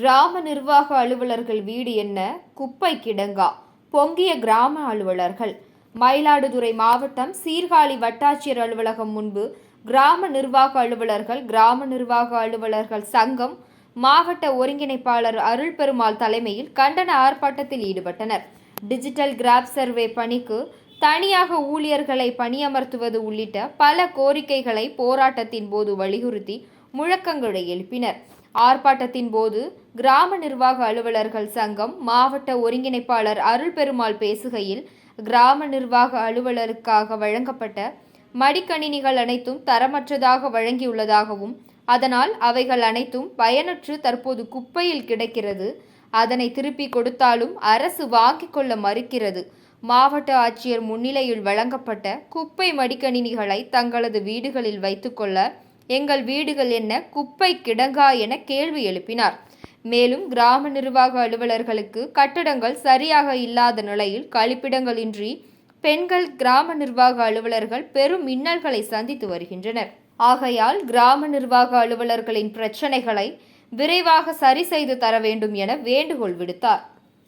கிராம நிர்வாக அலுவலர்கள் வீடு என்ன? குப்பை கிடங்கா. பொங்கிய கிராம அலுவலர்கள். மயிலாடுதுறை மாவட்டம் சீர்காழி வட்டாட்சியர் அலுவலகம் முன்பு கிராம நிர்வாக அலுவலர்கள் கிராம நிர்வாக அலுவலர்கள் சங்கம் மாவட்ட ஒருங்கிணைப்பாளர் அருள் பெருமாள் தலைமையில் கண்டன ஆர்ப்பாட்டத்தில் ஈடுபட்டனர். டிஜிட்டல் கிராப் சர்வே பணிக்கு தனியாக ஊழியர்களை பணியமர்த்துவது உள்ளிட்ட பல கோரிக்கைகளை போராட்டத்தின் போது வலியுறுத்தி முழக்கங்களை எழுப்பினர். ஆர்ப்பாட்டத்தின் போது கிராம நிர்வாக அலுவலர்கள் சங்கம் மாவட்ட ஒருங்கிணைப்பாளர் அருள் பெருமாள் பேசுகையில் கிராம நிர்வாக அலுவலருக்காக வழங்கப்பட்ட மடிக்கணினிகள் அனைத்தும் தரமற்றதாக வழங்கியுள்ளதாகவும் அதனால் அவைகள் அனைத்தும் பயனற்று தற்போது குப்பையில் கிடக்கிறது. அதனை திருப்பி கொடுத்தாலும் அரசு வாங்கிக் கொள்ள மறுக்கிறது. மாவட்ட ஆட்சியர் முன்னிலையில் வழங்கப்பட்ட குப்பை மடிக்கணினிகளை தங்களது வீடுகளில் வைத்துக்கொள்ள எங்கள் வீடுகள் என்ன? குப்பை கிடங்கா என கேள்வி எழுப்பினார். மேலும் கிராம நிர்வாக அலுவலர்களுக்கு கட்டடங்கள் சரியாக இல்லாத நிலையில் கழிப்பிடங்களின்றி பெண்கள் கிராம நிர்வாக அலுவலர்கள் பெரும் இன்னல்களை சந்தித்து வருகின்றனர். ஆகையால் கிராம நிர்வாக அலுவலர்களின் பிரச்சனைகளை விரைவாக சரி செய்து தர வேண்டும் என வேண்டுகோள் விடுத்தார்.